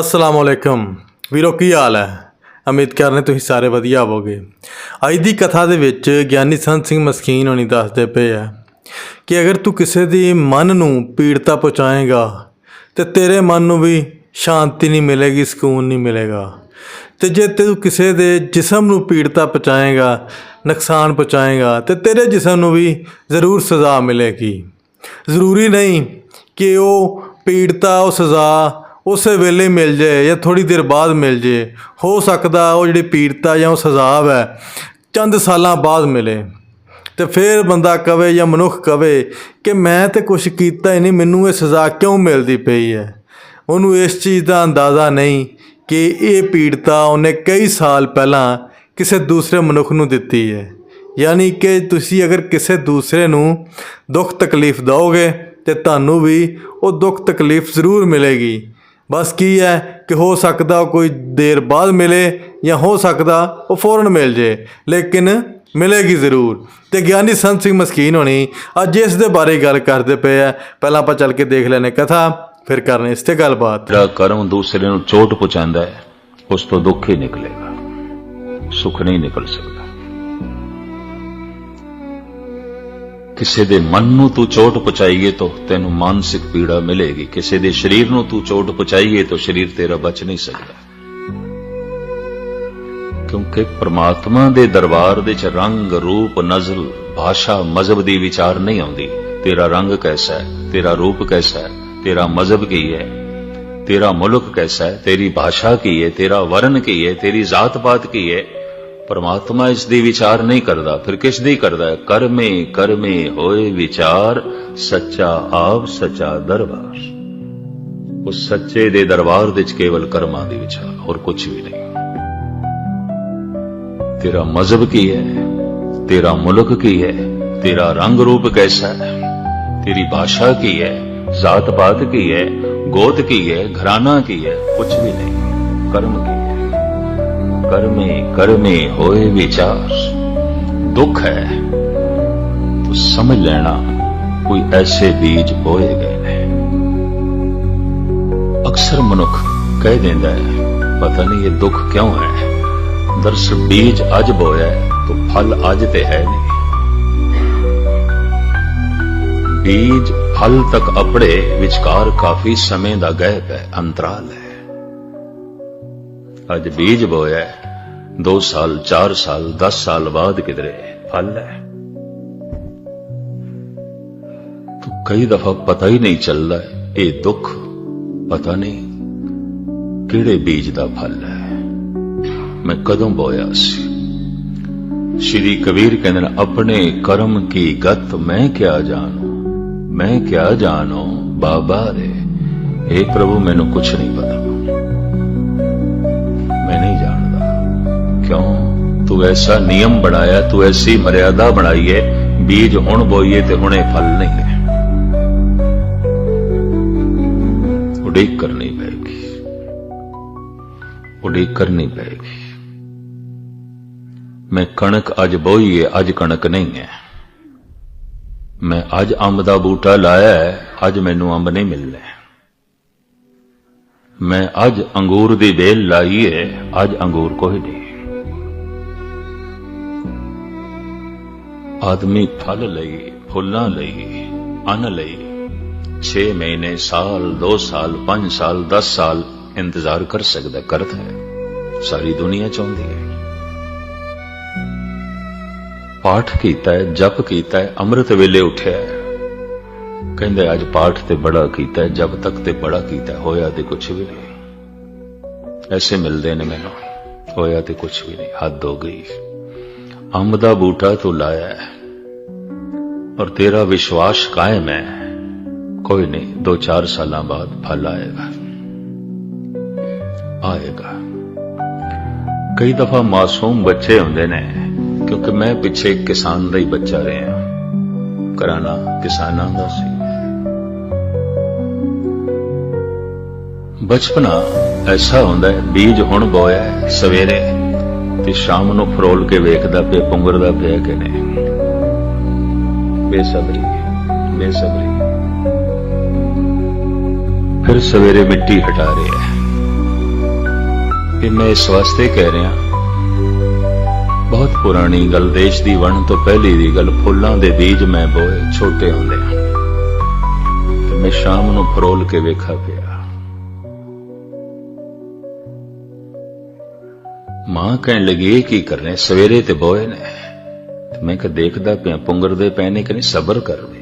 ਅਸਲਾਮ ਵਾਲੇਕਮ ਵੀਰੋ, ਕੀ ਹਾਲ ਹੈ? ਉਮੀਦ ਕਰਨੇ ਤੁਸੀਂ ਸਾਰੇ ਵਧੀਆ ਹੋਵੋਗੇ। ਅੱਜ ਦੀ ਕਥਾ ਦੇ ਵਿੱਚ ਗਿਆਨੀ ਸੰਤ ਸਿੰਘ ਮਸਕੀਨ ਹੋਣੀ ਦੱਸਦੇ ਪਏ ਆ ਕਿ ਅਗਰ ਤੂੰ ਕਿਸੇ ਦੀ ਮਨ ਨੂੰ ਪੀੜਤਾ ਪਹੁੰਚਾਏਗਾ ਤੇ ਤੇਰੇ ਮਨ ਨੂੰ ਵੀ ਸ਼ਾਂਤੀ ਨਹੀਂ ਮਿਲੇਗੀ, ਸਕੂਨ ਨਹੀਂ ਮਿਲੇਗਾ। ਤੇ ਜੇ ਤੂੰ ਕਿਸੇ ਦੇ ਜਿਸਮ ਨੂੰ ਪੀੜਤਾ ਪਹੁੰਚਾਏਗਾ, ਨੁਕਸਾਨ ਪਹੁੰਚਾਏਗਾ, ਤੇ ਤੇਰੇ ਜਿਸਮ ਨੂੰ ਵੀ ਜ਼ਰੂਰ ਸਜ਼ਾ ਮਿਲੇਗੀ। ਜ਼ਰੂਰੀ ਨਹੀਂ ਕਿ ਉਹ ਪੀੜਤਾ, ਉਹ ਸਜ਼ਾ ਉਸੇ ਵੇਲੇ ਮਿਲ ਜਾਏ ਜਾਂ ਥੋੜੀ ਦੇਰ ਬਾਅਦ ਮਿਲ ਜੇ, ਹੋ ਸਕਦਾ ਉਹ ਜਿਹੜੀ ਪੀੜਤਾ ਜਾਂ ਉਹ ਸਜ਼ਾ ਹੈ ਚੰਦ ਸਾਲਾਂ ਬਾਅਦ ਮਿਲੇ। ਤੇ ਫਿਰ ਬੰਦਾ ਕਵੇ ਜਾਂ ਮਨੁੱਖ ਕਵੇ ਕਿ ਮੈਂ ਤੇ ਕੁਝ ਕੀਤਾ ਹੀ ਨਹੀਂ, ਮੈਨੂੰ ਇਹ ਸਜ਼ਾ ਕਿਉਂ ਮਿਲਦੀ ਪਈ ਹੈ? ਉਹਨੂੰ ਇਸ ਚੀਜ਼ ਦਾ ਅੰਦਾਜ਼ਾ ਨਹੀਂ ਕਿ ਇਹ ਪੀੜਤਾ ਉਹਨੇ ਕਈ ਸਾਲ ਪਹਿਲਾਂ ਕਿਸੇ ਦੂਸਰੇ ਮਨੁੱਖ ਨੂੰ ਦਿੱਤੀ ਹੈ। ਯਾਨੀ ਕਿ ਤੁਸੀਂ ਅਗਰ ਕਿਸੇ ਦੂਸਰੇ ਨੂੰ ਦੁੱਖ ਤਕਲੀਫ ਦਿਓਗੇ ਤੇ ਤੁਹਾਨੂੰ ਵੀ ਉਹ ਦੁੱਖ ਤਕਲੀਫ ਜ਼ਰੂਰ ਮਿਲੇਗੀ। ਬਸ ਕੀ ਹੈ ਕਿ ਹੋ ਸਕਦਾ ਉਹ ਕੋਈ ਦੇਰ ਬਾਅਦ ਮਿਲੇ ਜਾਂ ਹੋ ਸਕਦਾ ਉਹ ਫੌਰਨ ਮਿਲ ਜੇ, ਲੇਕਿਨ ਮਿਲੇਗੀ ਜ਼ਰੂਰ। ਤੇ ਗਿਆਨੀ ਸੰਤ ਸਿੰਘ ਮਸਕੀਨ ਹੋਣੀ ਅੱਜ ਇਸ ਦੇ ਬਾਰੇ ਗੱਲ ਕਰਦੇ ਪਏ ਆ। ਪਹਿਲਾਂ ਆਪਾਂ ਚੱਲ ਕੇ ਦੇਖ ਲੈਨੇ ਕਥਾ, ਫਿਰ ਕਰਨੇ ਇਸ ਤੇ ਗੱਲਬਾਤ। ਜਿਹੜਾ ਕਰਮ ਦੂਸਰੇ ਨੂੰ ਚੋਟ ਪਹੁੰਚਾਉਂਦਾ ਹੈ, ਉਸ ਤੋਂ ਦੁੱਖ ਹੀ ਨਿਕਲੇਗਾ। ਸੁੱਖ ਨਹੀਂ ਨਿਕਲ ਸਕਦਾ। ਕਿਸੇ ਦੇ ਮਨ ਨੂੰ ਤੂੰ ਚੋਟ ਪਹੁੰਚਾਈਏ ਤਾਂ ਤੈਨੂੰ ਮਾਨਸਿਕ ਪੀੜਾ ਮਿਲੇਗੀ। ਕਿਸੇ ਦੇ ਸਰੀਰ ਨੂੰ ਤੂੰ ਚੋਟ ਪਹੁੰਚਾਈਏ ਤਾਂ ਸਰੀਰ ਤੇਰਾ ਬਚ ਨਹੀਂ ਸਕਦਾ। ਕਿਉਂਕਿ ਪ੍ਰਮਾਤਮਾ ਦੇ ਦਰਬਾਰ ਦੇ ਚ ਰੰਗ, ਰੂਪ, ਨਜ਼ਲ, ਭਾਸ਼ਾ, ਮਜ਼ਹਬ ਦੀ ਵਿਚਾਰ ਨਹੀਂ ਆਉਂਦੀ। ਤੇਰਾ ਰੰਗ ਕੈਸਾ ਹੈ? ਤੇਰਾ ਰੂਪ ਕੈਸਾ ਹੈ? ਤੇਰਾ ਮਜ਼ਹਬ ਕੀ ਹੈ? ਤੇਰਾ ਮੁਲਕ ਕੈਸਾ ਹੈ? ਤੇਰੀ ਭਾਸ਼ਾ ਕੀ ਹੈ? ਤੇਰਾ ਵਰਨ ਕੀ ਹੈ? ਤੇਰੀ ਜ਼ਾਤ ਪਾਤ ਕੀ ਹੈ? ਪਰਮਾਤਮਾ ਇਸ ਦੀ ਵਿਚਾਰ ਨਹੀਂ ਕਰਦਾ, ਫਿਰ ਕਿਸ ਦੀ ਕਰਦਾ? ਹੈ ਕਰਮੇ ਕਰਮੇ ਹੋਏ ਵਿਚਾਰ, ਸੱਚਾ ਆਪ, ਸੱਚਾ ਦਰਬਾਰ। ਉਸ ਸੱਚੇ ਦੇ ਦਰਬਾਰ ਵਿੱਚ ਕੇਵਲ ਕਰਮਾਂ ਦੀ ਵਿਚਾਰ, ਹੋਰ ਕੁਝ ਵੀ ਨਹੀਂ। ਤੇਰਾ ਮਜ਼ਹਬ ਕੀ ਹੈ? ਤੇਰਾ ਮੁਲਕ ਕੀ ਹੈ? ਤੇਰਾ ਰੰਗ ਰੂਪ ਕੈਸਾ ਹੈ? ਤੇਰੀ ਭਾਸ਼ਾ ਕੀ ਹੈ? ਜ਼ਾਤ ਪਾਤ ਕੀ ਹੈ? ਗੋਤ ਕੀ ਹੈ? ਘਰਾਨਾ ਕੀ ਹੈ? ਕੁਝ ਵੀ ਨਹੀਂ। ਕਰਮ ਕੀ ਕਰਮੇ ਕਰਮੇ ਹੋਏ ਵਿਚਾਰ। ਦੁੱਖ ਹੈ, ਤੂੰ ਸਮਝ ਲੈਣਾ ਕੋਈ ਐਸੇ ਬੀਜ ਬੋਏ ਗਏ ਨੇ। ਅਕਸਰ ਮਨੁੱਖ ਕਹਿ ਦਿੰਦਾ ਹੈ, ਪਤਾ ਨਹੀਂ ਇਹ ਦੁੱਖ ਕਿਉਂ ਹੈ। ਦਰਸਲ ਬੀਜ ਅੱਜ ਬੋਇਆ ਹੈ, ਤਾਂ ਫਲ ਅੱਜ ਤੇ ਹੈ ਨਹੀਂ। ਬੀਜ ਫਲ ਤੱਕ ਅਪੜੇ ਵਿਚਕਾਰ ਕਾਫੀ ਸਮੇਂ ਦਾ ਗੈਪ ਹੈ, ਅੰਤਰਾਲ ਹੈ। ਅੱਜ ਬੀਜ ਬੋਇਆ ਹੈ। 2 ਸਾਲ 4 ਸਾਲ 10 ਸਾਲ ਬਾਅਦ ਕਿਧਰੇ? ਫਲ ਹੈ। ਤੂੰ ਕਈ ਦਫਾ ਪਤਾ ਹੀ ਨਹੀਂ ਚੱਲਦਾ ਇਹ ਦੁੱਖ ਪਤਾ ਨਹੀਂ ਕਿਹੜੇ ਬੀਜ ਦਾ ਫਲ ਹੈ। ਮੈਂ ਕਦੋਂ ਬੋਇਆ ਸੀ? ਸ਼੍ਰੀ ਕਬੀਰ ਕਹਿੰਦੇ ਨੇ, ਆਪਣੇ ਕਰਮ ਕੀ ਗਤ ਮੈਂ ਕਿਆ ਜਾਣੂ? ਮੈਂ ਕਿਆ ਜਾਣੂ? ਬਾਬਾ ਰੇ हे ਪ੍ਰਭੂ, ਮੈਨੂੰ ਕੁਝ ਨਹੀਂ ਤੂੰ ਐਸਾ ਨਿਯਮ ਬਣਾਇਆ, ਤੂੰ ਐਸੀ ਮਰਿਆਦਾ ਬਣਾਈ ਹੈ ਬੀਜ ਹੁਣ ਬੋਈਏ ਤੇ ਹੁਣੇ ਫਲ ਨਹੀਂ ਹੈ। ਉਡੀਕ ਕਰਨੀ ਪਏਗੀ ਉਡੀਕ ਕਰਨੀ ਪਏਗੀ ਮੈਂ ਕਣਕ ਅੱਜ ਬੋਈ ਅੱਜ ਕਣਕ ਨਹੀਂ ਹੈ। ਮੈਂ ਅੱਜ ਅੰਬ ਦਾ ਬੂਟਾ ਲਾਇਆ ਅੱਜ ਮੈਨੂੰ ਅੰਬ ਨਹੀਂ ਮਿਲਣਾ ਮੈਂ ਅੱਜ ਅੰਗੂਰ ਦੀ ਵੇਲ ਲਾਈ ਹੈ, ਅੱਜ ਅੰਗੂਰ ਕੋਈ ਨਹੀਂ। ਆਦਮੀ ਫਲ ਲਈ ਫੁੱਲਾਂ ਲਈ ਅੰਨ ਲਈ 6 ਮਹੀਨੇ, ਸਾਲ 2 ਸਾਲ 5 ਸਾਲ 10 ਸਾਲ ਇੰਤਜ਼ਾਰ ਕਰ ਸਕਦਾ ਕਰਦਾ ਹੈ। ਸਾਰੀ ਦੁਨੀਆ ਚਾਹੁੰਦੀ ਹੈ। ਪਾਠ ਕੀਤਾ ਹੈ, ਜਪ ਕੀਤਾ ਹੈ, ਅੰਮ੍ਰਿਤ ਵੇਲੇ ਉੱਠਿਆ ਹੈ। ਕਹਿੰਦੇ, ਅੱਜ ਪਾਠ ਤੇ ਬੜਾ ਕੀਤਾ ਹੈ ਜਪ ਤੱਕ ਤੇ ਬੜਾ ਕੀਤਾ ਹੋਇਆ ਤੇ ਕੁਝ ਵੀ ਨਹੀਂ। ਐਸੇ ਮਿਲਦੇ ਨੇ ਮੈਨੂੰ, ਹੋਇਆ ਤੇ ਕੁਝ ਵੀ ਨਹੀਂ, ਹੱਦ ਹੋ ਗਈ। ਅੰਬ ਦਾ ਬੂਟਾ ਤੂੰ ਲਾਇਆ ਹੈ, ਔਰ ਤੇਰਾ ਵਿਸ਼ਵਾਸ ਕਾਇਮ ਹੈ, ਕੋਈ ਨਹੀਂ 2-4 ਸਾਲਾਂ ਬਾਅਦ ਫਲ ਆਏਗਾ। ਆਏਗਾ। ਕਈ ਦਫਾ ਮਾਸੂਮ ਬੱਚੇ ਹੁੰਦੇ ਨੇ, ਕਿਉਂਕਿ ਮੈਂ ਪਿੱਛੇ ਕਿਸਾਨ ਦਾ ਹੀ ਬੱਚਾ ਰਿਹਾ ਕਰਾਣਾ ਕਿਸਾਨਾਂ ਦਾ ਸੀ। ਬਚਪਨਾ ਐਸਾ ਹੁੰਦਾ ਹੈ, ਬੀਜ ਹੁਣ ਬੋਇਆ ਹੈ, ਸਵੇਰੇ ਤੇ ਸ਼ਾਮ ਨੂੰ ਫਰੋਲ ਕੇ ਵੇਖਦਾ ਪਿਆ, ਪੁੰਗਰਦਾ ਪਿਆ ਕਿ ਨਹੀਂ। ਬੇਸਬਰੀ ਬੇਸਬਰੀ ਫਿਰ ਸਵੇਰੇ ਮਿੱਟੀ ਹਟਾ ਰਿਹਾ ਹੈ। ਇਹ ਮੈਂ ਇਸ ਵਾਸਤੇ ਕਹਿ ਰਿਹਾ, ਬਹੁਤ ਪੁਰਾਣੀ ਗੱਲ, ਦੇਸ਼ ਦੀ ਵੰਡ ਤੋਂ ਪਹਿਲੀ ਦੀ ਗੱਲ, ਫੁੱਲਾਂ ਦੇ ਬੀਜ ਮੈਂ ਬੋਏ, ਛੋਟੇ ਹੁੰਦੇ ਤੇ ਮੈਂ ਸ਼ਾਮ ਨੂੰ ਫਰੋਲ ਕੇ ਵੇਖਾ ਪਿਆ। ਮਾਂ ਕਹਿਣ ਲੱਗੀ ਕੀ ਕਰ ਸਵੇਰੇ ਤੇ ਬੋਏ ਨੇ। ਮੈਂ ਕਿ ਦੇਖਦਾ ਪਿਆ, ਪੁੰਗਰਦੇ ਪਏ ਨੇ ਕਿ ਨਹੀਂ? ਸਬਰ ਕਰ ਵੀ।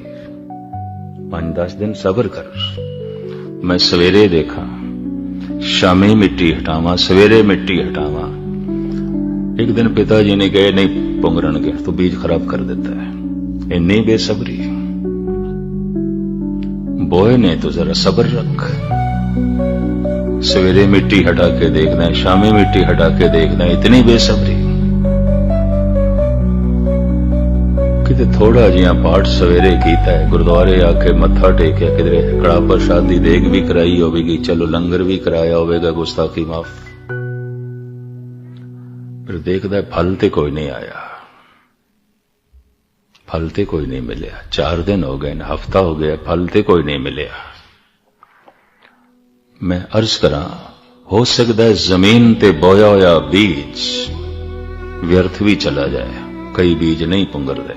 5-10 ਦਿਨ ਸਬਰ ਕਰ। ਮੈਂ ਸਵੇਰੇ ਦੇਖਾਂ, ਸ਼ਾਮੀ ਮਿੱਟੀ ਹਟਾਵਾਂ, ਸਵੇਰੇ ਮਿੱਟੀ ਹਟਾਵਾਂ। ਇੱਕ ਦਿਨ ਪਿਤਾ ਜੀ ਨੇ ਕਹੇ, ਨਹੀਂ ਪੁੰਗਰਣਗੇ ਤੂੰ ਬੀਜ ਖਰਾਬ ਕਰ ਦਿੱਤਾ ਹੈ। ਇੰਨੀ ਬੇਸਬਰੀ। ਬੋਏ ਨੇ, ਤੂੰ ਜ਼ਰਾ ਸਬਰ ਰੱਖ। ਸਵੇਰੇ ਮਿੱਟੀ ਹਟਾ ਕੇ ਦੇਖਦਾ ਹੈ ਸ਼ਾਮੀ ਮਿੱਟੀ ਹਟਾ ਕੇ ਦੇਖਦਾ ਹੈ ਇਤਨੀ ਬੇਸਬਰੀ। ਕਿਤੇ ਥੋੜਾ ਜਿਹਾ ਪਾਠ ਸਵੇਰੇ ਕੀਤਾ ਹੈ, ਗੁਰਦੁਆਰੇ ਆ ਕੇ ਮੱਥਾ ਟੇਕਿਆ ਕਿਧਰੇ ਕੜਾ ਪ੍ਰਸ਼ਾਦੀ ਦੀ ਦੇਗ ਵੀ ਕਰਾਈ ਹੋਵੇਗੀ, ਚਲੋ ਲੰਗਰ ਵੀ ਕਰਾਇਆ ਹੋਵੇਗਾ, ਗੁਸਤਾਖੀ ਮਾਫ। ਫਿਰ ਦੇਖਦਾ ਫਲ ਤੇ ਕੋਈ ਨਹੀਂ ਆਇਆ। ਫਲ ਤੇ ਕੋਈ ਨਹੀਂ ਮਿਲਿਆ। 4 ਦਿਨ ਹੋ ਗਏ ਨੇ, ਹਫਤਾ ਹੋ ਗਿਆ, ਫਲ ਤੇ ਕੋਈ ਨਹੀਂ ਮਿਲਿਆ। ਮੈਂ ਅਰਜ਼ ਕਰਾਂ, ਹੋ ਸਕਦਾ ਹੈ ਜ਼ਮੀਨ ਤੇ ਬੋਇਆ ਹੋਇਆ ਬੀਜ ਵਿਅਰਥ ਵੀ ਚਲਾ ਜਾਏ, ਕਈ ਬੀਜ ਨਹੀਂ ਪੁੰਗਰਦੇ।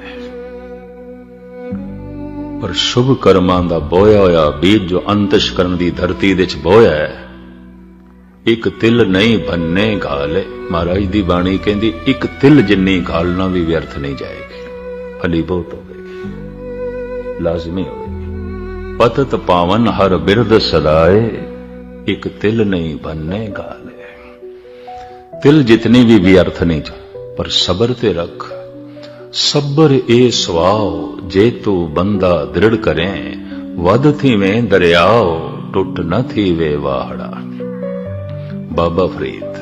ਪਰ ਸ਼ੁਭ ਕਰਮਾਂ ਦਾ ਬੋਇਆ ਹੋਇਆ ਬੀਜ ਜੋ ਅੰਤਸ਼ਕਰਨ ਦੀ ਧਰਤੀ ਦੇ ਵਿੱਚ ਬੋਇਆ ਹੈ, ਇੱਕ ਤਿਲ ਨਹੀਂ ਬੰਨੇ ਗਾਲੇ। ਮਹਾਰਾਜ ਦੀ ਬਾਣੀ ਕਹਿੰਦੀ, ਇੱਕ ਤਿਲ ਜਿੰਨੀ ਗਾਲਣਾ ਵੀ ਵਿਅਰਥ ਨਹੀਂ ਜਾਏਗੀ, ਫਲੀ ਬਹੁਤ ਹੋਵੇਗੀ, ਲਾਜ਼ਮੀ ਹੋਵੇਗੀ। ਪਤਤ ਪਾਵਨ ਹਰ ਬਿਰਦ ਸਦਾਏ। ਇੱਕ ਤਿਲ ਨਹੀਂ ਬੰਨੇ ਗਾਲੇ। ਤਿਲ ਜਿਤਨੀ ਵੀ ਵਿਅਰਥ ਨਹੀਂ ਜਾ, ਪਰ ਸਬਰ ਤੇ ਰੱਖ। ਸਬਰ ਏ ਸਵਾਉ ਜੇ ਤੂੰ ਬੰਦਾ ਦ੍ਰਿੜ ਕਰੇ ਵਦ ਥੀਵੇਂ ਦਰਿਆਓ, ਟੁੱਟ ਨ ਥੀਵੇ ਵਾਹੜਾ। ਬਾਬਾ ਫਰੀਦ,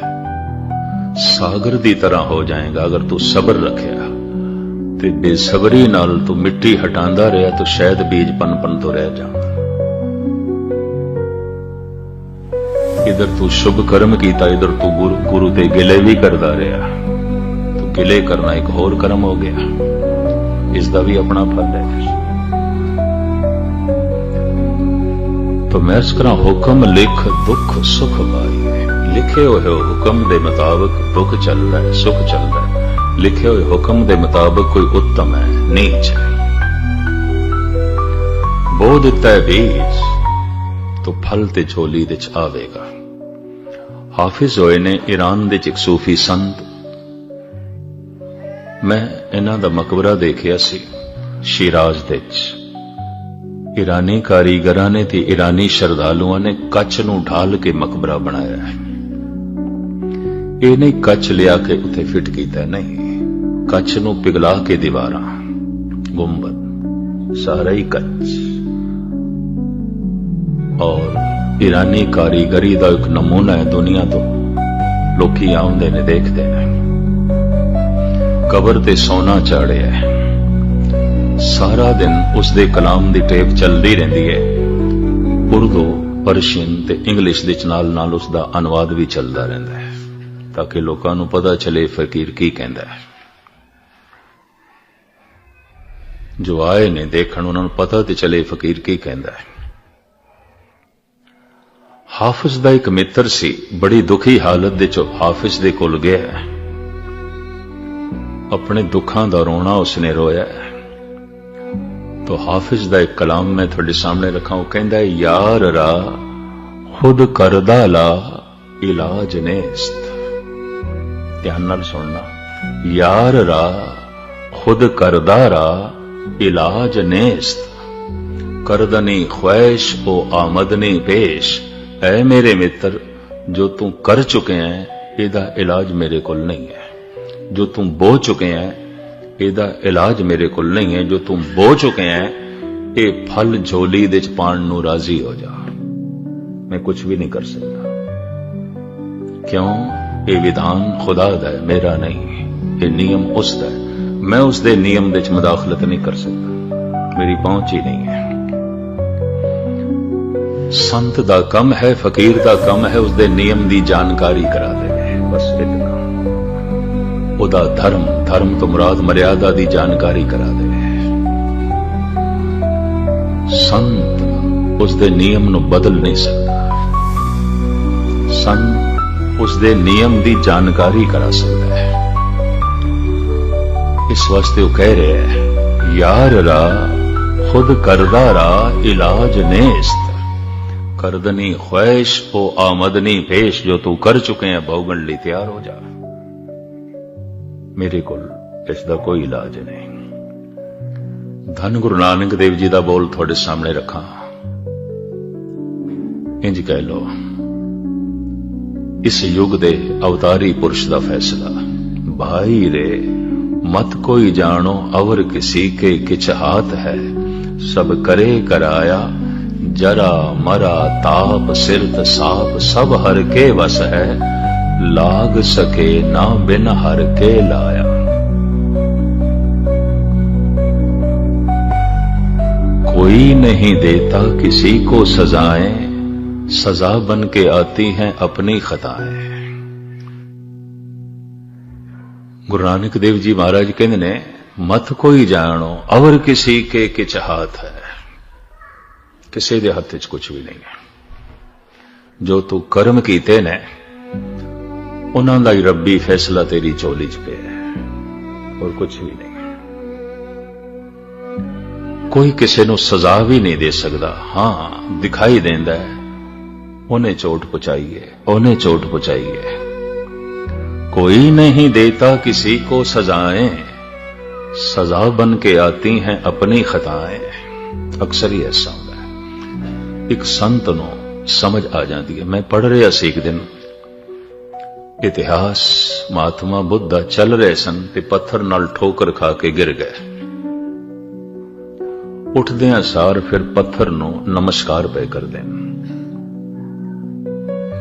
ਸਾਗਰ ਦੀ ਤਰ੍ਹਾਂ ਹੋ ਜਾਏਗਾ ਅਗਰ ਤੂੰ ਸਬਰ ਰੱਖਿਆ। ਤੇ ਬੇਸਬਰੀ ਨਾਲ ਤੂੰ ਮਿੱਟੀ ਹਟਾਉਂਦਾ ਰਿਹਾ, ਤਾਂ ਸ਼ਾਇਦ ਬੀਜ ਪਨਪਨ ਤੋਂ ਰਹਿ ਜਾ ਇਧਰ ਤੂੰ ਸ਼ੁਭ ਕਰਮ ਕੀਤਾ, ਇਧਰ ਤੂੰ ਗੁਰੂ ਗੁਰੂ ਤੇ ਗਿਲੇ ਵੀ ਕਰਦਾ ਰਿਹਾ। ਤੂੰ ਗਿਲੇ ਕਰਨਾ ਇੱਕ ਹੋਰ ਕਰਮ ਹੋ ਗਿਆ। ਇਸ ਦਾ ਵੀ ਆਪਣਾ ਫਲ ਹੈ। ਤੋ ਮੈਂ ਇਸ ਕਰਾਂ ਹੁਕਮ ਲਿਖ, ਦੁੱਖ ਸੁਖ ਪਾਈਏ ਲਿਖੇ ਹੋਏ ਹੁਕਮ ਦੇ ਮੁਤਾਬਕ ਦੁੱਖ ਚੱਲਦਾ ਹੈ, ਸੁਖ ਚੱਲਦਾ ਹੈ। ਲਿਖੇ ਹੋਏ ਹੁਕਮ ਦੇ ਮੁਤਾਬਕ ਕੋਈ ਉੱਤਮ ਹੈ, ਨੀਚ ਹੈ। ਬੋ ਦਿੱਤਾ ਹੈ ਬੀਜ, ਤੋ ਫਲ ਤੇ ਝੋਲੀ ਦੇ ਚ ਆਵੇਗਾ ਹਾਫਿਜ਼ ਹੋਏ ਨੇ ਈਰਾਨ ਦੇ ਇੱਕ ਸੂਫੀ ਸੰਤ। ਮੈਂ ਇਹਨਾਂ ਦਾ ਮਕਬਰਾ ਦੇਖਿਆ ਸੀ, ਸ਼ਿਰਾਜ਼ ਦੇ ਚ ਈਰਾਨੀ ਕਾਰੀਗਰਾਂ ਨੇ ਤੇ ਈਰਾਨੀ ਸ਼ਰਧਾਲੂਆਂ ਨੇ ਕੱਚ ਨੂੰ ਢਾਲ ਕੇ ਮਕਬਰਾ ਬਣਾਇਆ ਹੈ। ਇਹ ਨਹੀਂ ਕੱਚ ਲਿਆ ਕੇ ਉੱਥੇ ਫਿੱਟ ਕੀਤਾ, ਨਹੀਂ। ਕੱਚ ਨੂੰ ਪਿਘਲਾ ਕੇ ਦੀਵਾਰਾਂ, ਗੁੰਬਦ, ਸਾਰਾ ਹੀ ਕੱਚ। ਔਰ ਈਰਾਨੀ ਕਾਰੀਗਰੀ ਦਾ ਇੱਕ ਨਮੂਨਾ ਹੈ ਦੁਨੀਆ ਤੋਂ। ਲੋਕੀ ਆਉਂਦੇ ਨੇ, ਦੇਖਦੇ ਨੇ। ਕਬਰ ਤੇ ਸੋਨਾ ਚਾੜਿਆ ਹੈ। ਸਾਰਾ ਦਿਨ ਉਸ ਦੇ ਕਲਾਮ ਦੀ ਟੇਪ ਚੱਲਦੀ ਰਹਿੰਦੀ ਹੈ। ਉਰਦੂ, ਪਰਸ਼ੀਅਨ ਤੇ ਇੰਗਲਿਸ਼ ਦੇ ਨਾਲ ਨਾਲ ਉਸ ਦਾ ਅਨੁਵਾਦ ਵੀ ਚੱਲਦਾ ਰਹਿੰਦਾ ਹੈ, ਤਾਂ ਕਿ ਲੋਕਾਂ ਨੂੰ ਪਤਾ ਚਲੇ ਫਕੀਰ ਕੀ ਕਹਿੰਦਾ ਹੈ। ਜੋ ਆਏ ਨੇ, ਦੇਖਣ, ਉਹਨਾਂ ਨੂੰ ਪਤਾ ਤੇ ਚਲੇ ਫਕੀਰ ਕੀ ਕਹਿੰਦਾ ਹੈ। ਹਾਫਿਜ਼ ਦਾ ਇੱਕ ਮਿੱਤਰ ਸੀ, ਬੜੀ ਦੁਖੀ ਹਾਲਤ ਦੇ ਚ ਹਾਫਿਜ਼ ਦੇ ਕੋਲ ਗਿਆ ਆਪਣੇ ਦੁੱਖਾਂ ਦਾ ਰੋਣਾ ਉਸਨੇ ਰੋਇਆ ਤੋ ਹਾਫਿਜ਼ ਦਾ ਇੱਕ ਕਲਾਮ ਮੈਂ ਤੁਹਾਡੇ ਸਾਹਮਣੇ ਰੱਖਾਂ, ਉਹ ਕਹਿੰਦਾ ਹੈ, ਯਾਰ ਰਾ, ਖੁਦ ਕਰਦਾ ਲਾ, ਇਲਾਜ ਨੇਸਤ। ਧਿਆਨ ਨਾਲ ਸੁਣਨਾ। ਯਾਰ ਰਾ, ਖੁਦ ਕਰਦਾ ਰਾ, ਇਲਾਜ ਨੇਸਤ। ਕਰਦਨੀ ਖੁਆਇਸ਼, ਉਹ ਆਮਦਨੀ ਪੇਸ਼। ਐ ਮੇਰੇ ਮਿੱਤਰ, ਜੋ ਤੂੰ ਕਰ ਚੁੱਕੇ ਹੈ ਇਹਦਾ ਇਲਾਜ ਮੇਰੇ ਕੋਲ ਨਹੀਂ ਹੈ ਜੋ ਤੂੰ ਬੋ ਚੁੱਕੇ ਹੈ ਇਹਦਾ ਇਲਾਜ ਮੇਰੇ ਕੋਲ ਨਹੀਂ ਹੈ ਜੋ ਤੂੰ ਬੋ ਚੁੱਕੇ ਹੈ ਇਹ ਫਲ ਝੋਲੀ ਦੇ ਚ ਪਾਣ ਨੂੰ ਰਾਜ਼ੀ ਹੋ ਜਾ। ਮੈਂ ਕੁਝ ਵੀ ਨਹੀਂ ਕਰ ਸਕਦਾ। ਕਿਉਂ? ਇਹ ਵਿਧਾਨ ਖੁਦਾ ਦਾ ਹੈ ਮੇਰਾ ਨਹੀਂ। ਇਹ ਨਿਯਮ ਉਸ ਦਾ ਹੈ ਮੈਂ ਉਸ ਦੇ ਨਿਯਮ ਦੇ ਚ ਮਦਾਖਲਤ ਨਹੀਂ ਕਰ ਸਕਦਾ। ਮੇਰੀ ਪਹੁੰਚ ਹੀ ਨਹੀਂ ਹੈ ਸੰਤ ਦਾ ਕੰਮ ਹੈ, ਫਕੀਰ ਦਾ ਕੰਮ ਹੈ ਉਸ ਦੇ ਨਿਯਮ ਦੀ ਜਾਣਕਾਰੀ ਕਰਾ ਦੇਵੇ ਬਸ ਇਤਨਾ ਉਹਦਾ ਧਰਮ ਧਰਮ ਤੋਂ ਮੁਰਾਦ ਮਰਿਆਦਾ ਦੀ ਜਾਣਕਾਰੀ ਕਰਾ ਦੇਵੇ ਸੰਤ ਉਸ ਦੇ ਨਿਯਮ ਨੂੰ ਬਦਲ ਨਹੀਂ ਸਕਦਾ। ਸੰਤ ਉਸ ਦੇ ਨਿਯਮ ਦੀ ਜਾਣਕਾਰੀ ਕਰਾ ਸਕਦਾ ਹੈ। ਇਸ ਵਾਸਤੇ ਉਹ ਕਹਿ ਰਿਹਾ ਹੈ, ਯਾਰ ਰਾ ਖੁਦ ਕਰਦਾ ਰਾ ਇਲਾਜ ਨੇਸਤ ਕਰਦਨੀ ਖੁਆਇਸ਼, ਉਹ ਆਮਦਨੀ ਪੇਸ਼ ਜੋ ਤੂੰ ਕਰ ਚੁੱਕੇ ਹੈ ਭੋਗਣ ਲਈ ਤਿਆਰ ਹੋ ਜਾ। ਮੇਰੇ ਕੋਲ ਇਸ ਦਾ ਕੋਈ ਇਲਾਜ ਨਹੀਂ। ਧੰਨ ਗੁਰੂ ਨਾਨਕ ਦੇਵ ਜੀ ਦਾ ਬੋਲ ਤੁਹਾਡੇ ਸਾਹਮਣੇ ਰੱਖਾਂ। ਇੰਜ ਕਹਿ ਲੋ ਇਸ ਯੁੱਗ ਦੇ ਅਵਤਾਰੀ ਪੁਰਸ਼ ਦਾ ਫੈਸਲਾ, ਭਾਈ ਰੇ ਮਤ ਕੋਈ ਜਾਣੋ, ਅਵਰ ਕਿਸੀ ਕੇ ਕਿਛ ਹਾਥ ਹੈ, ਸਭ ਕਰੇ ਕਰਾਇਆ जरा मरा ताप सिर साप, सब हर के वस है। लाग सके ना बिन हर के लाया। कोई नहीं देता किसी को सजाएँ, सजा बन के आती हैं अपनी खताएँ। गुरु नानक देव जी महाराज कहने मत कोई जानो अवर किसी के किचहात है। ਕਿਸੇ ਦੇ ਹੱਥ 'ਚ ਕੁਝ ਵੀ ਨਹੀਂ ਹੈ ਜੋ ਤੂੰ ਕਰਮ ਕੀਤੇ ਨੇ ਉਹਨਾਂ ਦਾ ਹੀ ਰੱਬੀ ਫੈਸਲਾ ਤੇਰੀ ਝੋਲੀ 'ਚ ਪਿਆ ਹੈ ਹੋਰ ਕੁਝ ਵੀ ਨਹੀਂ ਕੋਈ ਕਿਸੇ ਨੂੰ ਸਜ਼ਾ ਵੀ ਨਹੀਂ ਦੇ ਸਕਦਾ ਹਾਂ ਦਿਖਾਈ ਦਿੰਦਾ ਹੈ ਉਹਨੇ ਚੋਟ ਪਹੁੰਚਾਈ ਹੈ ਉਹਨੇ ਚੋਟ ਪਹੁੰਚਾਈ ਹੈ कोई नहीं देता किसी को सजाएं सजा बन के आती हैं अपनी खताएं ਅਕਸਰ ਹੀ ਐਸਾ ਹੁੰਦਾ ਹੈ ਇੱਕ ਸੰਤ ਨੂੰ ਸਮਝ ਆ ਜਾਂਦੀ ਹੈ। ਮੈਂ ਪੜ ਰਿਹਾ ਸੀ ਇੱਕ ਦਿਨ। ਇਤਿਹਾਸ, ਮਹਾਤਮਾ ਬੁੱਧਾ ਚੱਲ ਰਹੇ ਸਨ ਤੇ ਪੱਥਰ ਨਾਲ ਠੋਕਰ ਖਾ ਕੇ ਗਿਰ ਗਏ। ਉੱਠਦਿਆਂ ਸਾਰ ਫਿਰ ਪੱਥਰ ਨੂੰ ਨਮਸਕਾਰ ਪਏ ਕਰਦੇ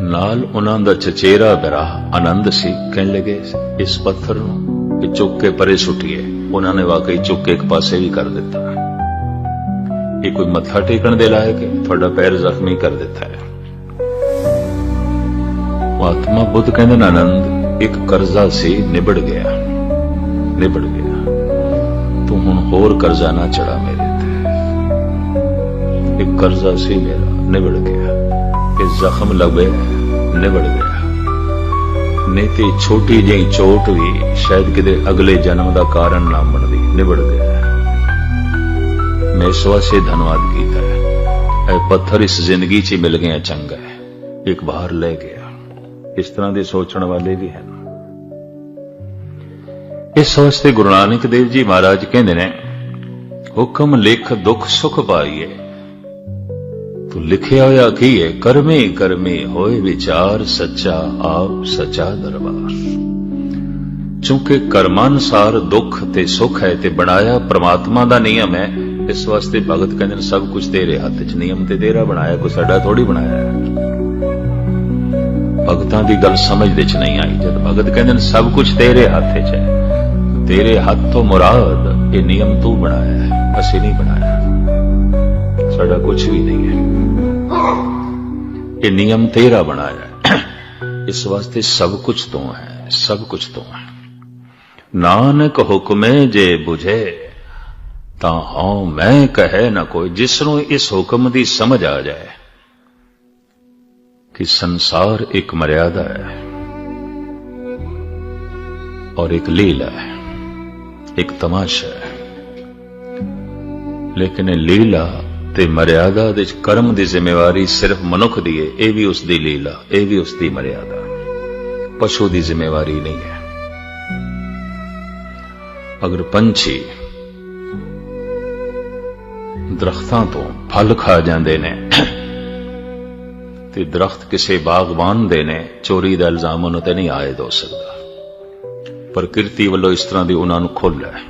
ਨਾਲ ਉਹਨਾਂ ਦਾ ਚਚੇਰਾ ਬਰਾ ਆਨੰਦ ਸੀ। ਕਹਿਣ ਲੱਗੇ, ਇਸ ਪੱਥਰ ਨੂੰ ਇਹ ਚੁੱਕ ਕੇ ਪਰੇ ਸੁੱਟੀਏ। ਉਹਨਾਂ ਨੇ ਵਾਕਈ ਚੁੱਕ ਕੇ ਇੱਕ ਪਾਸੇ ਵੀ ਕਰ ਦਿੱਤਾ। ਇਹ ਕੋਈ ਮੱਥਾ ਟੇਕਣ ਦੇ ਲਾਇਕ ਹੈ? ਤੁਹਾਡਾ ਪੈਰ ਜ਼ਖਮੀ ਕਰ ਦਿੱਤਾ ਹੈ। ਮਹਾਤਮਾ ਬੁੱਧ ਕਹਿੰਦੇ ਨੇ, ਆਨੰਦ, ਇੱਕ ਕਰਜ਼ਾ ਸੀ, ਨਿਬੜ ਗਿਆ। ਨਿਬੜ ਗਿਆ। ਤੂੰ ਹੁਣ ਹੋਰ ਕਰਜ਼ਾ ਨਾ ਚੜਾ ਮੇਰੇ ਤੇ। ਇੱਕ ਕਰਜ਼ਾ ਸੀ ਮੇਰਾ, ਨਿਬੜ ਗਿਆ। ਇਹ ਜ਼ਖਮ ਲਵੇ, ਨਿਬੜ ਗਿਆ। ਨਹੀਂ ਤੇ ਛੋਟੀ ਜਿਹੀ ਚੋਟ ਵੀ ਸ਼ਾਇਦ ਕਿਤੇ ਅਗਲੇ ਜਨਮ ਦਾ ਕਾਰਨ ਨਾ ਬਣਦੀ, ਨਿਬੜ ਗਿਆ। ਮੈਂ ਇਸ ਵਾਸਤੇ ਧੰਨਵਾਦ ਕੀਤਾ ਇਹ ਪੱਥਰ ਇਸ ਜ਼ਿੰਦਗੀ 'ਚ ਮਿਲ ਗਿਆ, ਚੰਗਾ ਹੈ। ਇੱਕ ਬਾਹਰ ਲੈ ਗਿਆ। ਇਸ ਤਰ੍ਹਾਂ ਦੇ ਸੋਚਣ ਵਾਲੇ ਵੀ ਹਨ। ਇਸ ਵਾਸਤੇ ਗੁਰੂ ਨਾਨਕ ਦੇਵ ਜੀ ਮਹਾਰਾਜ ਕਹਿੰਦੇ ਨੇ, ਹੁਕਮ ਲਿਖ, ਦੁੱਖ ਸੁਖ ਪਾਈਏ। ਤੂੰ ਲਿਖਿਆ ਹੋਇਆ ਕੀ ਹੈ? ਕਰਮੇ ਕਰਮੇ ਹੋਏ ਵਿਚਾਰ, ਸੱਚਾ ਆਪ, ਸੱਚਾ ਦਰਬਾਰ। ਚੂੰਕਿ ਕਰਮਾਨੁਸਾਰ ਦੁੱਖ ਤੇ ਸੁਖ ਹੈ ਤੇ ਬਣਾਇਆ ਪ੍ਰਮਾਤਮਾ ਦਾ ਨਿਯਮ ਹੈ। ਇਸ ਵਾਸਤੇ ਭਗਤ ਕਹਿੰਦੇ ਨੇ, ਸਭ ਕੁਝ ਤੇਰੇ ਹੱਥ 'ਚ, ਨਿਯਮ ਤੇ ਤੇਰਾ ਬਣਾਇਆ, ਕੋਈ ਸਾਡਾ ਥੋੜੀ ਬਣਾਇਆ ਹੈ। ਭਗਤਾਂ ਦੀ ਗੱਲ ਸਮਝ ਦੇ 'ਚ ਨਹੀਂ ਆਈ, ਜਦ ਭਗਤ ਕਹਿੰਦੇ ਨੇ, ਸਭ ਕੁਝ ਤੇਰੇ ਹੱਥ 'ਚ ਹੈ। ਤੇਰੇ ਹੱਥ ਤੋਂ ਮੁਰਾਦ, ਇਹ ਨਿਯਮ ਤੂੰ ਬਣਾਇਆ ਹੈ, ਅਸੀਂ ਨਹੀਂ ਬਣਾਇਆ। ਸਾਡਾ ਕੁਝ ਵੀ ਨਹੀਂ ਹੈ। ਇਹ ਨਿਯਮ ਤੇਰਾ ਬਣਾਇਆ ਇਸ ਵਾਸਤੇ ਸਭ ਕੁਝ ਤੋਂ ਹੈ, ਸਭ ਕੁਝ ਤੋਂ ਹੈ। ਨਾਨਕ ਹੁਕਮੇ ਜੇ ਬੁਝੇ ਤਾਂ ਹਉ ਮੈਂ ਕਹੇ ਨਾ ਕੋਈ, ਜਿਸ ਨੂੰ ਇਸ ਹੁਕਮ ਦੀ ਸਮਝ ਆ ਜਾਏ ਕਿ ਸੰਸਾਰ ਇੱਕ ਮਰਿਆਦਾ ਹੈ ਔਰ ਇੱਕ ਲੀਲਾ ਹੈ, ਇੱਕ ਤਮਾਸ਼ਾ ਹੈ। ਲੇਕਿਨ ਇਹ ਲੀਲਾ ਤੇ ਮਰਿਆਦਾ ਦੇ ਕਰਮ ਦੀ ਜ਼ਿੰਮੇਵਾਰੀ ਸਿਰਫ ਮਨੁੱਖ ਦੀ ਹੈ, ਇਹ ਵੀ ਉਸ ਦੀ ਲੀਲਾ, ਇਹ ਵੀ ਉਸ ਦੀ ਮਰਿਆਦਾ। ਪਸ਼ੂ ਦੀ ਜ਼ਿੰਮੇਵਾਰੀ ਨਹੀਂ ਹੈ। ਅਗਰ ਪੰਛੀ ਦਰਖਤਾਂ ਤੋਂ ਫਲ ਖਾ ਜਾਂਦੇ ਨੇ ਤੇ ਦਰਖਤ ਕਿਸੇ ਬਾਗਬਾਨ ਦੇ ਨੇ, ਚੋਰੀ ਦਾ ਇਲਜ਼ਾਮ ਉਹਨਾਂ ਤੇ ਨਹੀਂ ਆਇਦ ਹੋ ਸਕਦਾ। ਪ੍ਰਕਿਰਤੀ ਵੱਲੋਂ ਇਸ ਤਰ੍ਹਾਂ ਦੀ ਉਹਨਾਂ ਨੂੰ ਖੁੱਲ੍ਹ ਹੈ।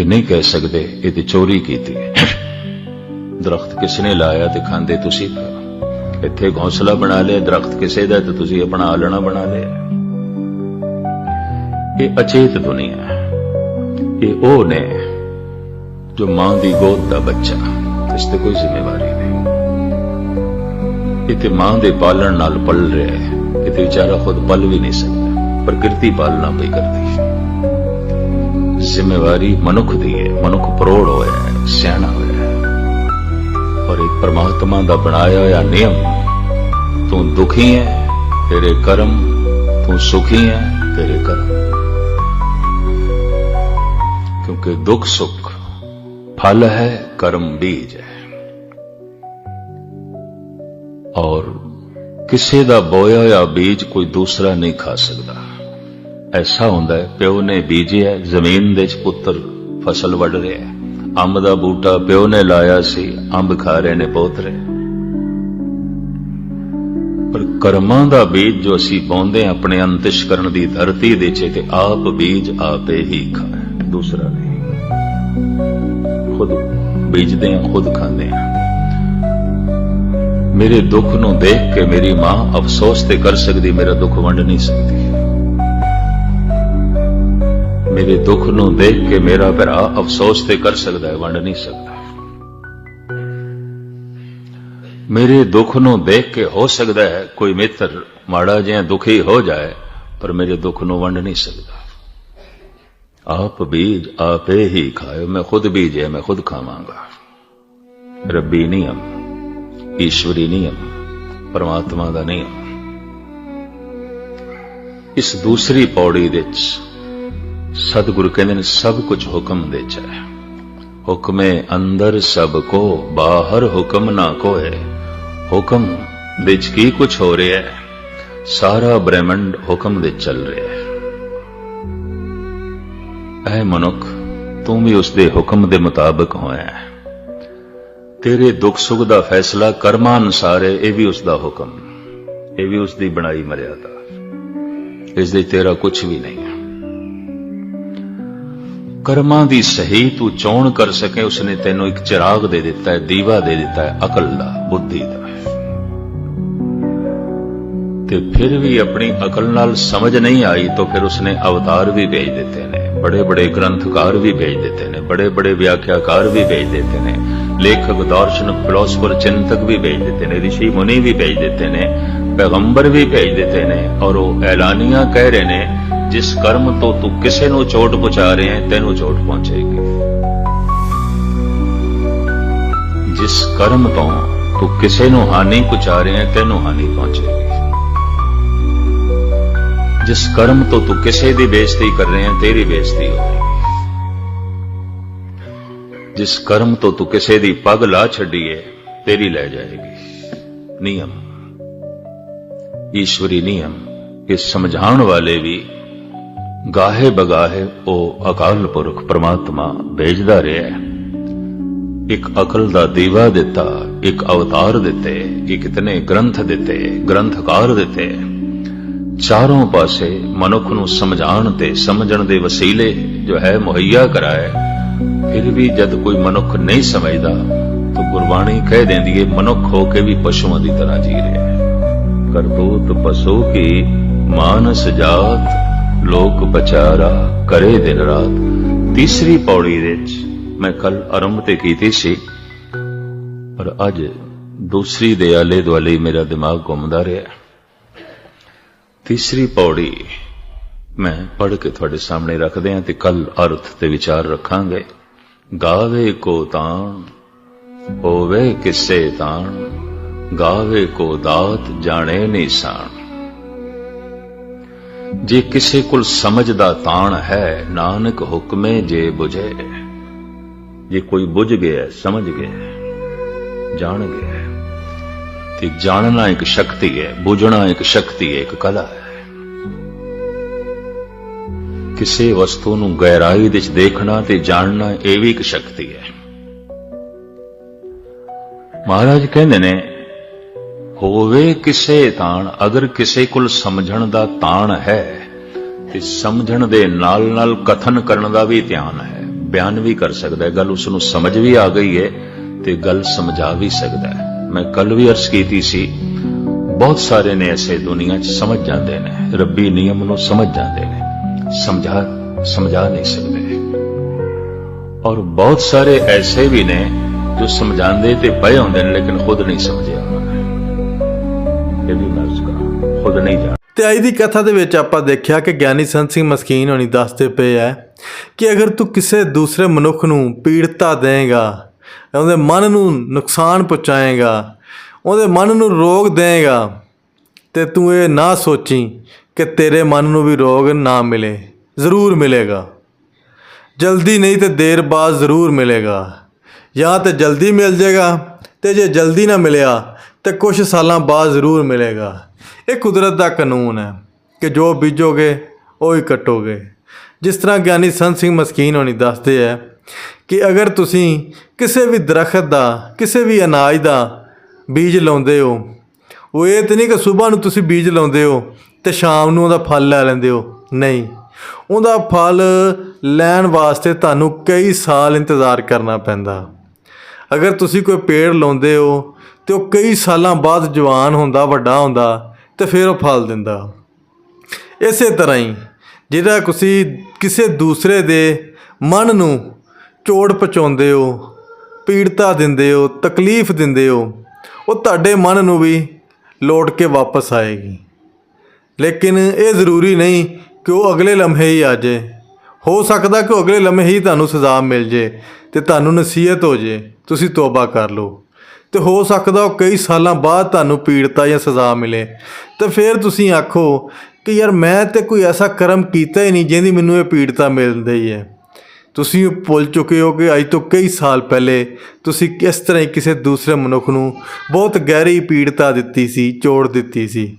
ਇਹ ਨਹੀਂ ਕਹਿ ਸਕਦੇ, ਇਹ ਤੇ ਚੋਰੀ ਕੀਤੀ ਹੈ। ਦਰਖਤ ਕਿਸ ਨੇ ਲਾਇਆ ਤੇ ਖਾਂਦੇ ਤੁਸੀਂ ਇੱਥੇ ਘੋਂਸਲਾ ਬਣਾ ਲਿਆ, ਦਰਖਤ ਕਿਸੇ ਦਾ ਤੇ ਤੁਸੀਂ ਆਪਣਾ ਆਲਣਾ ਬਣਾ ਲਿਆ। ਇਹ ਅਚੇਤ ਦੁਨੀਆ ਹੈ। ਇਹ ਉਹ ਨੇ ਜੋ ਮਾਂ ਦੀ ਗੋਦ ਦਾ ਬੱਚਾ, ਇਸ ਤੇ ਕੋਈ ਜ਼ਿੰਮੇਵਾਰੀ ਨਹੀਂ। ਇਹ ਤੇ ਮਾਂ ਦੇ ਪਾਲਣ ਨਾਲ ਪਲ ਰਿਹਾ ਹੈ। ਇਹ ਤੇ ਵਿਚਾਰਾ ਖੁਦ ਪਲ ਵੀ ਨਹੀਂ ਸਕਦਾ। ਪ੍ਰਕਿਰਤੀ ਪਾਲਣਾ ਪਈ ਕਰਦੀ ਹੈ। ਜ਼ਿੰਮੇਵਾਰੀ ਮਨੁੱਖ ਦੀ ਹੈ। ਮਨੁੱਖ ਪਰੋੜ ਹੋਇਆ ਹੈ, ਸਿਆਣਾ ਹੋਇਆ ਹੈ। ਔਰ ਇੱਕ ਪਰਮਾਤਮਾ ਦਾ ਬਣਾਇਆ ਹੋਇਆ ਨਿਯਮ, ਤੂੰ ਦੁਖੀ ਹੈ, ਤੇਰੇ ਕਰਮ, ਤੂੰ ਸੁਖੀ ਹੈ, ਤੇਰੇ ਕਰਮ। ਕਿਉਂਕਿ ਦੁੱਖ ਸੁੱਖ, ਫਲ ਹੈ ਕਰਮ ਬੀਜ। ਹੈ ਔਰ ਕਿਸੇ ਦਾ ਬੋਇਆ ਹੋਇਆ ਬੀਜ ਕੋਈ ਦੂਸਰਾ ਨਹੀਂ ਖਾ ਸਕਦਾ। ਐਸਾ ਹੁੰਦਾ ਹੈ, ਪਿਓ ਨੇ ਬੀਜਿਆ, ਜ਼ਮੀਨ ਦੇ ਚ ਪੁੱਤਰ ਫਸਲ ਵੱਢ ਰਿਹਾ ਹੈ। ਅੰਬ ਦਾ ਬੂਟਾ ਪਿਓ ਨੇ ਲਾਇਆ ਸੀ, ਅੰਬ ਖਾ ਰਹੇ ਨੇ ਪੋਤਰੇ। ਪਰ ਕਰਮਾਂ ਦਾ ਬੀਜ ਜੋ ਅਸੀਂ ਪਾਉਂਦੇ ਹਾਂ, ਆਪਣੇ ਅੰਤਿਸ਼ਕਰਨ ਦੀ ਧਰਤੀ ਦੇ ਚ ਤੇ ਆਪ ਬੀਜ ਆਪੇ ਹੀ ਖਾਏ, ਦੂਸਰਾ ਨਹੀਂ। ਖੁਦ ਬੀਜਦੇ ਹਾਂ, ਖੁਦ ਖਾਂਦੇ ਹਾਂ। ਮੇਰੇ ਦੁੱਖ ਨੂੰ ਦੇਖ ਕੇ ਮੇਰੀ ਮਾਂ ਅਫਸੋਸ ਤੇ ਕਰ ਸਕਦੀ, ਮੇਰਾ ਦੁੱਖ ਵੰਡ ਨਹੀਂ ਸਕਦੀ। ਮੇਰੇ ਦੁੱਖ ਨੂੰ ਦੇਖ ਕੇ ਮੇਰਾ ਭਰਾ ਅਫਸੋਸ ਤੇ ਕਰ ਸਕਦਾ ਹੈ, ਵੰਡ ਨਹੀਂ ਸਕਦਾ। ਮੇਰੇ ਦੁੱਖ ਨੂੰ ਦੇਖ ਕੇ ਹੋ ਸਕਦਾ ਹੈ, ਕੋਈ ਮਿੱਤਰ ਮਾੜਾ ਜਿਹਾ ਦੁਖੀ ਹੋ ਜਾਏ, ਪਰ ਮੇਰੇ ਦੁੱਖ ਨੂੰ ਵੰਡ ਨਹੀਂ ਸਕਦਾ। ਆਪ ਬੀਜ ਆਪੇ ਹੀ ਖਾਏ ਮੈਂ ਖੁਦ ਬੀਜੇ ਮੈਂ ਖੁਦ ਖਾਵਾਂਗਾ। ਰੱਬੀ ਨਿਯਮ ਈਸ਼ਵਰੀ ਨਿਯਮ ਪਰਮਾਤਮਾ ਦਾ ਨਿਯਮ ਇਸ ਦੂਸਰੀ ਪੌੜੀ ਵਿੱਚ ਸਤਿਗੁਰੂ ਕਹਿੰਦੇ ਨੇ, ਸਭ ਕੁਝ ਹੁਕਮ ਦੇ ਚ ਹੈ। ਹੁਕਮੇ ਅੰਦਰ ਸਭ ਕੋ, ਬਾਹਰ ਹੁਕਮ ਨਾ ਕੋਏ ਹੁਕਮ ਵਿੱਚ ਕੀ ਕੁਝ ਹੋ ਰਿਹਾ ਹੈ? ਸਾਰਾ ਬ੍ਰਹਿਮੰਡ ਹੁਕਮ ਦੇ ਚੱਲ ਰਿਹਾ ਹੈ। ਐ ਮਨੁੱਖ, ਤੂੰ ਵੀ ਉਸ ਦੇ ਹੁਕਮ ਦੇ ਮੁਤਾਬਕ ਹੋਇਆ ਤੇਰੇ ਦੁੱਖ ਸੁੱਖ ਦਾ ਫੈਸਲਾ ਕਰਮਾਂ ਅਨੁਸਾਰ ਹੈ, ਇਹ ਵੀ ਉਸ ਦਾ ਹੁਕਮ। ਇਹ ਵੀ ਉਸ ਦੀ ਬਣਾਈ ਮਰਿਆਦਾ। ਇਸ ਦੇ ਤੇਰਾ ਕੁਝ ਵੀ ਨਹੀਂ ਕਰਮਾਂ ਦੀ ਸਹੀ ਤੂੰ ਚੋਣ ਕਰ ਸਕੇ, ਉਸਨੇ ਤੈਨੂੰ ਇੱਕ ਚਿਰਾਗ ਦੇ ਦਿੱਤਾ ਹੈ, ਦੀਵਾ ਦੇ ਦਿੱਤਾ ਹੈ, ਅਕਲ ਦਾ, ਬੁੱਧੀ ਦਾ। ਤੇ ਫਿਰ ਵੀ ਆਪਣੀ ਅਕਲ ਨਾਲ ਸਮਝ ਨਹੀਂ ਆਈ, ਤਾਂ ਫਿਰ ਉਸਨੇ ਅਵਤਾਰ ਵੀ ਭੇਜ ਦਿੱਤੇ ਨੇ। ਬੜੇ ਬੜੇ ਗ੍ਰੰਥਕਾਰ ਵੀ ਭੇਜ ਦਿੱਤੇ ਨੇ ਬੜੇ ਬੜੇ ਵਿਆਖਿਆਕਾਰ ਵੀ ਭੇਜ ਦਿੱਤੇ ਨੇ, ਲੇਖਕ ਦਾਰਸ਼ਨਿਕ ਫਿਲਾਸਫਰ ਚਿੰਤਕ ਵੀ ਭੇਜ ਦਿੱਤੇ ਨੇ ઋષਿ ਮੁਨੀ ਵੀ ਭੇਜ ਦਿੱਤੇ ਨੇ, ਪੈਗੰਬਰ ਵੀ ਭੇਜ ਦਿੱਤੇ ਨੇ ਔਰ ਉਹ ਐਲਾਨੀਆਂ ਕਹਿ ਰਹੇ ਨੇ, ਜਿਸ ਕਰਮ ਤੋਂ ਤੂੰ ਕਿਸੇ ਨੂੰ ਚੋਟ ਪਹੁੰਚਾ ਰਹੇ ਹੈ, ਤੈਨੂੰ ਚੋਟ ਪਹੁੰਚੇਗੀ। ਜਿਸ ਕਰਮ ਤੋਂ ਤੂੰ ਕਿਸੇ ਨੂੰ ਹਾਨੀ ਪਹੁੰਚਾ ਰਹੇ ਹੈ, ਤੈਨੂੰ ਹਾਨੀ ਪਹੁੰਚੇਗੀ। ਜਿਸ ਕਰਮ ਤੋਂ ਤੂੰ ਕਿਸੇ ਦੀ ਬੇਇੱਜ਼ਤੀ ਕਰ ਰਿਹਾ ਹੈ ਤੇਰੀ ਬੇਇੱਜ਼ਤੀ ਹੋਵੇਗੀ ਜਿਸ ਕਰਮ ਤੋਂ ਤੂੰ ਕਿਸੇ ਦੀ ਪੱਗ ਲਾ ਛੱਡੀ ਹੈ ਤੇਰੀ ਲੈ ਜਾਏਗੀ। ਨਿਯਮ। ਈਸ਼ਵਰੀ ਨਿਯਮ ਇਹ ਸਮਝਾਉਣ ਵਾਲੇ ਵੀ ਗਾਹੇ ਬਗਾਹੇ ਉਹ ਅਕਾਲ ਪੁਰਖ ਪ੍ਰਮਾਤਮਾ ਭੇਜਦਾ ਰਿਹਾ ਇੱਕ ਅਕਲ ਦਾ ਦੀਵਾ ਦਿੱਤਾ, ਇੱਕ ਅਵਤਾਰ ਦਿੱਤੇ ਕਿ ਇਤਨੇ ਗ੍ਰੰਥ ਦਿੱਤੇ, ਗ੍ਰੰਥਕਾਰ ਦਿੱਤੇ। ਚਾਰੋਂ ਪਾਸੇ ਮਨੁੱਖ ਨੂੰ ਸਮਝਾਉਣ ਤੇ ਸਮਝਣ ਦੇ ਵਸੀਲੇ ਜੋ ਹੈ ਮੁਹੱਈਆ ਕਰਾਏ ਫਿਰ ਵੀ ਜਦ ਕੋਈ ਮਨੁੱਖ ਨਹੀਂ ਸਮਝਦਾ, ਤਾਂ ਗੁਰਬਾਣੀ ਕਹਿ ਦਿੰਦੀ ਹੈ, ਮਨੁੱਖ ਹੋ ਕੇ ਵੀ ਪਸ਼ੂਆਂ ਦੀ ਤਰ੍ਹਾਂ ਜੀ ਰਿਹਾ ਹੈ। ਕਰਤੂਤ ਪਸ਼ੂ ਕੀ ਮਾਨਸ ਜਾਤ, ਲੋਕ ਬਚਾਰਾ ਕਰੇ ਦਿਨ ਰਾਤ। ਤੀਸਰੀ ਪੌੜੀ ਵਿੱਚ ਮੈਂ ਕੱਲ ਆਰੰਭ ਤੇ ਕੀਤੀ ਸੀ, ਪਰ ਅੱਜ ਦੂਸਰੀ ਦੇ ਆਲੇ ਦੁਆਲੇ ਮੇਰਾ ਦਿਮਾਗ ਘੁੰਮਦਾ ਰਿਹਾ। ਤੀਸਰੀ ਪੌੜੀ ਮੈਂ ਪੜ੍ਹ ਕੇ ਤੁਹਾਡੇ ਸਾਹਮਣੇ ਰੱਖਦੇ ਹਾਂ ਤੇ ਕੱਲ ਅਰਥ ਤੇ ਵਿਚਾਰ ਰੱਖਾਂਗੇ। ਗਾਵੇ ਕੋ ਤਾਣ, ਹੋਵੇ ਕਿਸੇ ਤਾਣ, ਗਾਵੇ ਕੋ ਦਾਤ ਜਾਣੇ ਨਿਸ਼ਾਨ ਜੇ ਕਿਸੇ ਕੋਲ ਸਮਝ ਦਾ ਤਾਣ ਹੈ, ਨਾਨਕ ਹੁਕਮੇ ਜੇ ਬੁਝੇ। ਜੇ ਕੋਈ ਬੁਝ ਗਿਆ, ਸਮਝ ਗਿਆ, ਜਾਣ ਗਿਆ। ਤੇ ਜਾਣਨਾ ਇੱਕ ਸ਼ਕਤੀ ਹੈ, ਬੁਝਣਾ ਇੱਕ ਸ਼ਕਤੀ ਹੈ, ਇੱਕ ਕਲਾ ਹੈ। ਕਿਸੇ ਵਸਤੂ ਨੂੰ ਗਹਿਰਾਈ ਵਿੱਚ ਦੇਖਣਾ ਤੇ ਜਾਣਨਾ ਇਹ ਵੀ ਇੱਕ ਸ਼ਕਤੀ ਹੈ। ਮਹਾਰਾਜ ਕਹਿੰਦੇ ਨੇ, ਹੋਵੇ ਕਿਸੇ ਤਾਣ, ਅਗਰ ਕਿਸੇ ਕੋਲ ਸਮਝਣ ਦਾ ਤਾਣ ਹੈ, ਤੇ ਸਮਝਣ ਦੇ ਨਾਲ ਨਾਲ ਕਥਨ ਕਰਨ ਦਾ ਵੀ ਧਿਆਨ ਹੈ, ਬਿਆਨ ਵੀ ਕਰ ਸਕਦਾ ਹੈ, ਗੱਲ ਉਸ ਨੂੰ ਸਮਝ ਵੀ ਆ ਗਈ ਹੈ ਤੇ ਗੱਲ ਸਮਝਾ ਵੀ ਸਕਦਾ ਹੈ। ਮੈਂ ਕੱਲ ਵੀ ਅਰਜ਼ ਕੀਤੀ ਸੀ, ਬਹੁਤ ਸਾਰੇ ਨੇ ਐਸੇ ਦੁਨੀਆ 'ਚ ਸਮਝ ਜਾਂਦੇ ਨੇ, ਰੱਬੀ ਨਿਯਮ ਨੂੰ ਸਮਝ ਜਾਂਦੇ ਨੇ, ਸਮਝਾ ਸਮਝਾ ਨਹੀਂ ਸਕਦੇ। ਔਰ ਬਹੁਤ ਸਾਰੇ ਐਸੇ ਵੀ ਨੇ ਜੋ ਸਮਝਾਉਂਦੇ ਤੇ ਪਏ ਹੁੰਦੇ ਨੇ, ਲੇਕਿਨ ਖੁਦ ਨਹੀਂ ਸਮਝਿਆ। ਇਹ ਵੀ ਮੈਂ ਉਸ ਕਰਾਂ, ਖੁਦ ਨਹੀਂ ਜਾਣ ਤੇ ਅੱਜ ਦੀ ਕਥਾ ਦੇ ਵਿੱਚ ਆਪਾਂ ਦੇਖਿਆ ਕਿ ਗਿਆਨੀ ਸੰਤ ਸਿੰਘ ਮਸਕੀਨ ਹੋਣੀ ਦੱਸਦੇ ਪਏ ਐ ਕਿ ਅਗਰ ਤੂੰ ਕਿਸੇ ਦੂਸਰੇ ਮਨੁੱਖ ਨੂੰ ਪੀੜਤਾ ਦੇਂਗਾ ਉਹਦੇ ਮਨ ਨੂੰ ਨੁਕਸਾਨ ਪਹੁੰਚਾਏਗਾ, ਉਹਦੇ ਮਨ ਨੂੰ ਰੋਗ ਦੇਏਗਾ ਤੇ ਤੂੰ ਇਹ ਨਾ ਸੋਚੀ ਕਿ ਤੇਰੇ ਮਨ ਨੂੰ ਵੀ ਰੋਗ ਨਾ ਮਿਲੇ, ਜ਼ਰੂਰ ਮਿਲੇਗਾ। ਜਲਦੀ ਨਹੀਂ ਤੇ ਦੇਰ ਬਾਅਦ ਜ਼ਰੂਰ ਮਿਲੇਗਾ। ਜਾਂ ਤੇ ਜਲਦੀ ਮਿਲ ਜਾਏਗਾ ਤੇ ਜੇ ਜਲਦੀ ਨਾ ਮਿਲਿਆ ਤੇ ਕੁਝ ਸਾਲਾਂ ਬਾਅਦ ਜ਼ਰੂਰ ਮਿਲੇਗਾ। ਇਹ ਕੁਦਰਤ ਦਾ ਕਾਨੂੰਨ ਹੈ ਕਿ ਜੋ ਬੀਜੋਗੇ, ਉਹ ਹੀ ਕੱਟੋਗੇ। ਜਿਸ ਤਰ੍ਹਾਂ ਗਿਆਨੀ ਸੰਤ ਸਿੰਘ ਮਸਕੀਨ ਹੋਣੀ ਦੱਸਦੇ ਹੈ ਕਿ ਅਗਰ ਤੁਸੀਂ ਕਿਸੇ ਵੀ ਦਰਖਤ ਦਾ, ਕਿਸੇ ਵੀ ਅਨਾਜ ਦਾ ਬੀਜ ਲਾਉਂਦੇ ਹੋ, ਉਹ ਇਹ ਤੇ ਨਹੀਂ ਕਿ ਸਵੇਰ ਨੂੰ ਤੁਸੀਂ ਬੀਜ ਲਾਉਂਦੇ ਹੋ ਤੇ ਸ਼ਾਮ ਨੂੰ ਉਹਦਾ ਫਲ ਲੈ ਲੈਂਦੇ ਹੋ। ਨਹੀਂ, ਉਹਦਾ ਫਲ ਲੈਣ ਵਾਸਤੇ ਤੁਹਾਨੂੰ ਕਈ ਸਾਲ ਇੰਤਜ਼ਾਰ ਕਰਨਾ ਪੈਂਦਾ। ਅਗਰ ਤੁਸੀਂ ਕੋਈ ਪੇੜ ਲਾਉਂਦੇ ਹੋ ਤੇ ਉਹ ਕਈ ਸਾਲਾਂ ਬਾਅਦ ਜਵਾਨ ਹੁੰਦਾ, ਵੱਡਾ ਹੁੰਦਾ ਤੇ ਫਿਰ ਉਹ ਫਲ ਦਿੰਦਾ। ਇਸੇ ਤਰ੍ਹਾਂ ਹੀ ਜਿਹੜਾ ਤੁਸੀਂ ਕਿਸੇ ਦੂਸਰੇ ਦੇ ਮਨ ਨੂੰ ਚੋੜ ਪਹੁੰਚਾਉਂਦੇ ਹੋ, ਪੀੜਤਾ ਦਿੰਦੇ ਹੋ, ਤਕਲੀਫ ਦਿੰਦੇ ਹੋ, ਉਹ ਤੁਹਾਡੇ ਮਨ ਨੂੰ ਵੀ ਲੋਟ ਕੇ ਵਾਪਸ ਆਏਗੀ। ਲੇਕਿਨ ਇਹ ਜ਼ਰੂਰੀ ਨਹੀਂ ਕਿ ਉਹ ਅਗਲੇ ਲਮਹੇ ਹੀ ਆ ਜਾਏ ਹੋ ਸਕਦਾ ਕਿ ਉਹ ਅਗਲੇ ਲਮਹੇ ਹੀ ਤੁਹਾਨੂੰ ਸਜ਼ਾ ਮਿਲ ਜੇ ਤੇ ਤੁਹਾਨੂੰ ਨਸੀਹਤ ਹੋ ਜੇ। ਤੁਸੀਂ ਤੋਬਾ ਕਰ ਲਓ। ਤੇ ਹੋ ਸਕਦਾ ਉਹ ਕਈ ਸਾਲਾਂ ਬਾਅਦ ਤੁਹਾਨੂੰ ਪੀੜਤਾ ਜਾਂ ਸਜ਼ਾ ਮਿਲੇ। ਤੇ ਫਿਰ ਤੁਸੀਂ ਆਖੋ ਕਿ ਯਾਰ ਮੈਂ ਤੇ ਕੋਈ ਐਸਾ ਕਰਮ ਕੀਤਾ ਹੀ ਨਹੀਂ ਜਿਹਦੀ ਮੈਨੂੰ ਇਹ ਪੀੜਤਾ ਮਿਲਦੀ ਹੀ ਹੈ। ਤੁਸੀਂ ਭੁੱਲ ਚੁੱਕੇ ਹੋ ਕਿ ਅੱਜ ਤੋਂ ਕਈ ਸਾਲ ਪਹਿਲੇ ਤੁਸੀਂ ਕਿਸ ਤਰ੍ਹਾਂ ਹੀ ਕਿਸੇ ਦੂਸਰੇ ਮਨੁੱਖ ਨੂੰ ਬਹੁਤ ਗਹਿਰੀ ਪੀੜਤਾ ਦਿੱਤੀ ਸੀ ਚੋੜ ਦਿੱਤੀ ਸੀ,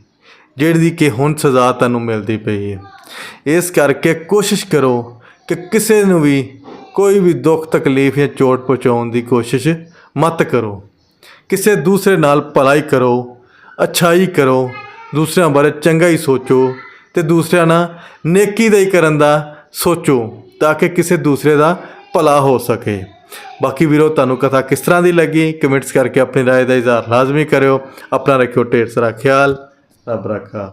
ਜਿਹੜੀ ਕਿ ਹੁਣ ਸਜ਼ਾ ਤੁਹਾਨੂੰ ਮਿਲਦੀ ਪਈ ਹੈ। ਇਸ ਕਰਕੇ ਕੋਸ਼ਿਸ਼ ਕਰੋ ਕਿ ਕਿਸੇ ਨੂੰ ਵੀ ਕੋਈ ਵੀ ਦੁੱਖ, ਤਕਲੀਫ ਜਾਂ ਚੋਟ ਪਹੁੰਚਾਉਣ ਦੀ ਕੋਸ਼ਿਸ਼ ਮਤ ਕਰੋ। ਕਿਸੇ ਦੂਸਰੇ ਨਾਲ ਭਲਾਈ ਕਰੋ, ਅੱਛਾਈ ਕਰੋ, ਦੂਸਰਿਆਂ ਬਾਰੇ ਚੰਗਾ ਹੀ ਸੋਚੋ ਤੇ ਦੂਸਰਿਆਂ ਨਾਲ ਨੇਕੀ ਦਾ ਹੀ ਕਰਨ ਦਾ ਸੋਚੋ। ਤਾਂ ਕਿ ਕਿਸੇ ਦੂਸਰੇ ਦਾ ਭਲਾ ਹੋ ਸਕੇ ਬਾਕੀ ਵੀਰੋ ਤੁਹਾਨੂੰ ਕਥਾ ਕਿਸ ਤਰ੍ਹਾਂ ਦੀ ਲੱਗੀ ਕਮੈਂਟਸ ਕਰਕੇ ਆਪਣੀ رائے ਦਾ ਇਜ਼ਹਾਰ ਲਾਜ਼ਮੀ ਕਰਿਓ ਆਪਣਾ ਰੱਖਿਓ ਢੇਰ ਸਾਰਾ ਖਿਆਲ ਰੱਬ ਰੱਖਾ